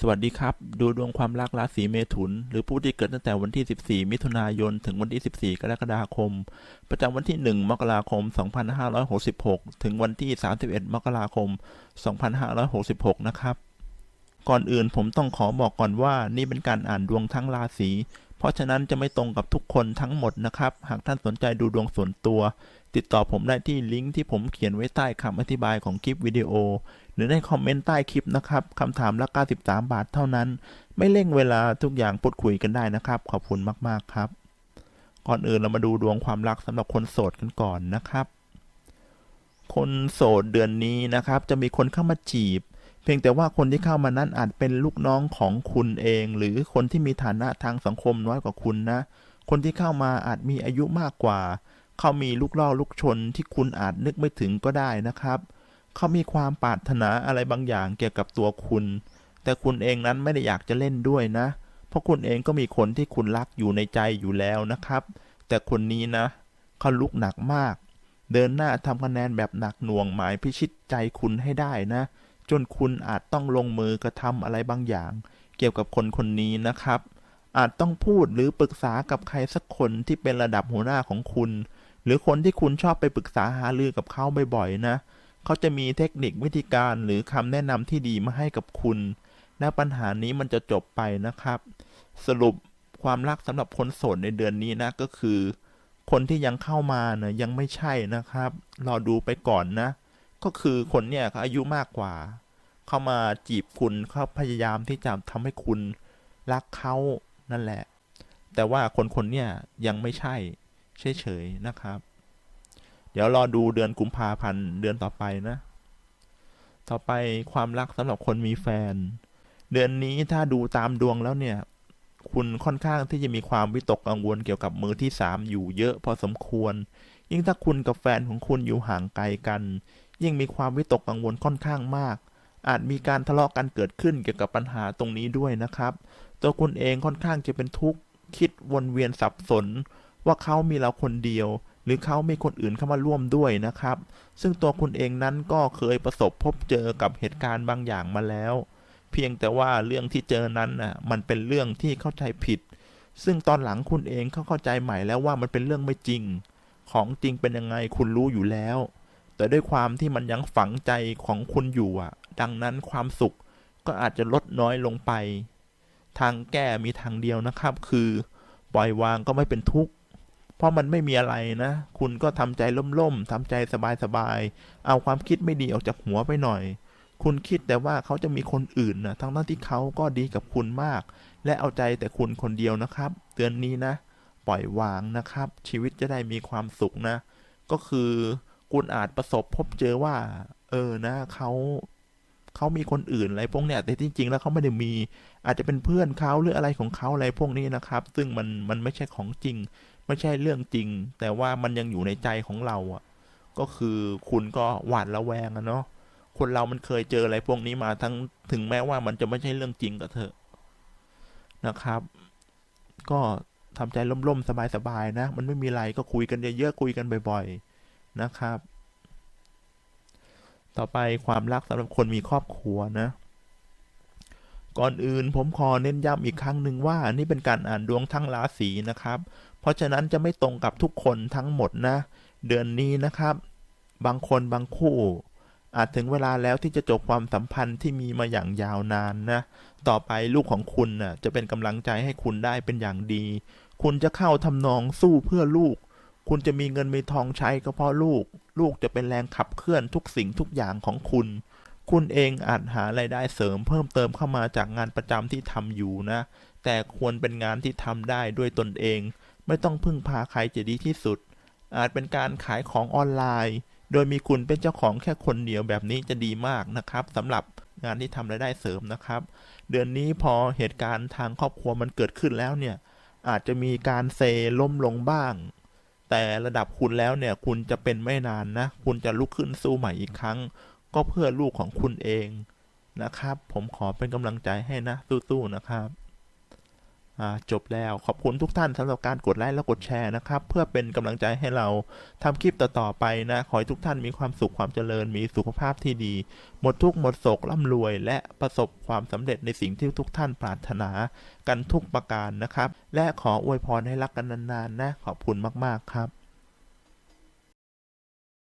สวัสดีครับ ดูดวงความรักราศีเมถุน หรือผู้ที่เกิดตั้งแต่วันที่ 14 มิถุนายน ถึงวันที่ 14 กรกฎาคม ประจำวันที่ 1 มกราคม 2566 ถึงวันที่ 31 มกราคม 2566 นะครับ ก่อนอื่นผมต้องขอบอกก่อนว่านี่เป็นการอ่านดวงทั้งราศี เพราะฉะนั้นจะไม่ตรงกับทุกคนทั้งหมดนะครับ หากท่านสนใจดูดวงส่วนตัว ติดต่อผมได้ที่ลิงก์ที่ผมเขียนไว้ใต้คำอธิบายของคลิปวิดีโอ หรือในคอมเมนต์ใต้คลิปนะครับคำถามละ93 บาทเท่านั้น ไม่เร่งเวลาทุกอย่างพูดคุยกันได้นะครับ ขอบคุณมากๆครับ ก่อนอื่นเรามาดูดวงความรักสำหรับคนโสดกันก่อนนะครับ คนโสดเดือนนี้นะครับ จะมีคนเข้ามาจีบ เพียงแต่ว่าคนที่เข้ามานั้นอาจเป็นลูกน้องของคุณเอง หรือคนที่มีฐานะทางสังคมน้อยกว่าคุณนะ คนที่เข้ามาอาจมีอายุมากกว่า เขามีลูกล่อลูกชนที่คุณอาจนึกไม่ถึงก็ได้นะครับ เขามีความปรารถนาอะไรบางอย่างเกี่ยวกับตัวคุณ แต่คุณเองนั้นไม่ได้อยากจะเล่นด้วยนะ เพราะคุณเองก็มีคนที่คุณรักอยู่ในใจอยู่แล้วนะครับ แต่คนนี้นะเขาลุกหนักมาก เดินหน้าทำคะแนนแบบหนักหน่วงหมายพิชิตใจคุณให้ได้นะ จนคุณอาจต้องลงมือกระทำอะไรบางอย่าง เกี่ยวกับคนคนนี้นะครับ อาจต้องพูดหรือปรึกษากับใครสักคนที่เป็นระดับหัวหน้าของคุณ หรือคนที่คุณชอบไปปรึกษาหารือกับเขาบ่อยๆนะ เขาจะมีเทคนิควิธีการหรือคำแนะนำที่ดีมาให้กับคุณ และปัญหานี้มันจะจบไปนะครับ สรุปความรักสำหรับคนโสดในเดือนนี้นะก็คือ คนที่ยังเข้ามาเนี่ยยังไม่ใช่นะครับรอดูไปก่อนนะ ก็คือคนเนี่ยเขาอายุมากกว่า เข้ามาจีบคุณเขาพยายามที่จะทำให้คุณรักเขานั่นแหละ แต่ว่าคนคนเนี่ยยังไม่ใช่เฉยๆนะครับ เดี๋ยวรอดูเดือนกุมภาพันธ์เดือนต่อไปนะ ต่อไปความรักสำหรับคนมีแฟน เดือนนี้ถ้าดูตามดวงแล้วเนี่ย คุณค่อนข้างที่จะมีความวิตกกังวลเกี่ยวกับมือที่สามอยู่เยอะพอสมควรยิ่งถ้าคุณกับแฟนของคุณอยู่ห่างไกลกัน ยิ่งมีความวิตกกังวลค่อนข้างมาก อาจมีการทะเลาะกันเกิดขึ้นเกี่ยวกับปัญหาตรงนี้ด้วยนะครับ ตัวคุณเองค่อนข้างจะเป็นทุกข์คิดวนเวียนสับสน ว่าเขามีเราคนเดียว หรือเขามีคนอื่นเข้ามาร่วมด้วยนะครับ ซึ่งตัวคุณเองนั้นก็เคยประสบพบเจอกับเหตุการณ์บางอย่างมาแล้ว เพียงแต่ว่าเรื่องที่เจอนั้นน่ะมันเป็นเรื่องที่เข้าใจผิด ซึ่งตอนหลังคุณเองก็เข้าใจใหม่แล้วว่ามันเป็นเรื่องไม่จริง ของจริงเป็นยังไงคุณรู้อยู่แล้ว แต่ด้วยความที่มันยังฝังใจของคุณอยู่อะ ดังนั้นความสุขก็อาจจะลดน้อยลงไป ทางแก้มีทางเดียวนะครับ คือปล่อยวางก็ไม่เป็นทุกข์ เพราะมันไม่มีอะไรนะ คุณก็ทำใจล่มๆทำใจสบายๆ เอาความคิดไม่ดีออกจากหัวไปหน่อย คุณคิดแต่ว่าเขาจะมีคนอื่นนะทั้งนั้นที่เขาก็ดีกับคุณมาก และเอาใจแต่คุณคนเดียวนะครับ เตือนนี้นะ ปล่อยวางนะครับ ชีวิตจะได้มีความสุขนะ ก็คือ คุณอาจประสบพบเจอว่า เออนะเขาเขามีคนอื่นอะไรพวกเนี้ยแต่จริง ๆ แล้วเขาไม่ได้มี อาจจะเป็นเพื่อนเขาหรืออะไรของเขาอะไรพวกนี้นะครับ ซึ่งมันมันไม่ใช่ของจริง ไม่ใช่เรื่องจริง แต่ว่ามันยังอยู่ในใจของเราอะ ก็คือคุณก็หวาดระแวงอะเนาะคนเรามันเคยเจออะไรพวกนี้มาทั้งถึงแม้ว่ามันจะไม่ใช่เรื่องจริงก็เถอะนะครับ ก็ทำใจล่มๆสบายๆนะ มันไม่มีอะไรก็คุยกันเยอะๆคุยกันบ่อย ๆ นะครับ ต่อไปความรักสำหรับคนมีครอบครัวนะ ก่อนอื่นผมขอเน้นย้ำอีกครั้งหนึ่งว่านี่เป็นการอ่านดวงทั้งราศีนะครับ เพราะฉะนั้นจะไม่ตรงกับทุกคนทั้งหมดนะ เดือนนี้นะครับ บางคนบางคู่อาจถึงเวลาแล้วที่จะจบความสัมพันธ์ที่มีมาอย่างยาวนานนะ ต่อไปลูกของคุณน่ะจะเป็นกำลังใจให้คุณได้เป็นอย่างดี คุณจะเข้าทำนองสู้เพื่อลูก คุณจะมีเงินมีทองใช้ก็เพราะลูก ลูกจะเป็นแรงขับเคลื่อนทุกสิ่งทุกอย่างของคุณ คุณเองอาจหารายได้เสริมเพิ่มเติมเข้ามาจากงานประจำที่ทำอยู่นะ แต่ควรเป็นงานที่ทำได้ด้วยตนเอง ไม่ต้องพึ่งพาใครจะดีที่สุด อาจเป็นการขายของออนไลน์ โดยมีคุณเป็นเจ้าของแค่คนเดียวแบบนี้จะดีมากนะครับสำหรับงานที่ทำรายได้เสริมนะครับ เดือนนี้พอเหตุการณ์ทางครอบครัวมันเกิดขึ้นแล้วเนี่ยอาจจะมีการเซล้มลงบ้าง แต่ระดับคุณแล้วเนี่ยคุณจะเป็นไม่นานนะ คุณจะลุกขึ้นสู้ใหม่อีกครั้ง ก็เพื่อลูกของคุณเองนะครับ ผมขอเป็นกำลังใจให้นะสู้ๆนะครับ จบแล้วขอบคุณทุกท่านสำหรับการกดไลค์และกดแชร์นะครับ เพื่อเป็นกำลังใจให้เราทำคลิปต่อๆไปนะ ขอให้ทุกท่านมีความสุขความเจริญ มีสุขภาพที่ดี หมดทุกหมดโศกร่ำรวย และประสบความสำเร็จในสิ่งที่ทุกท่านปรารถนากันทุกประการนะครับ และขออวยพรให้รักกันนานๆนะขอบคุณมากๆครับ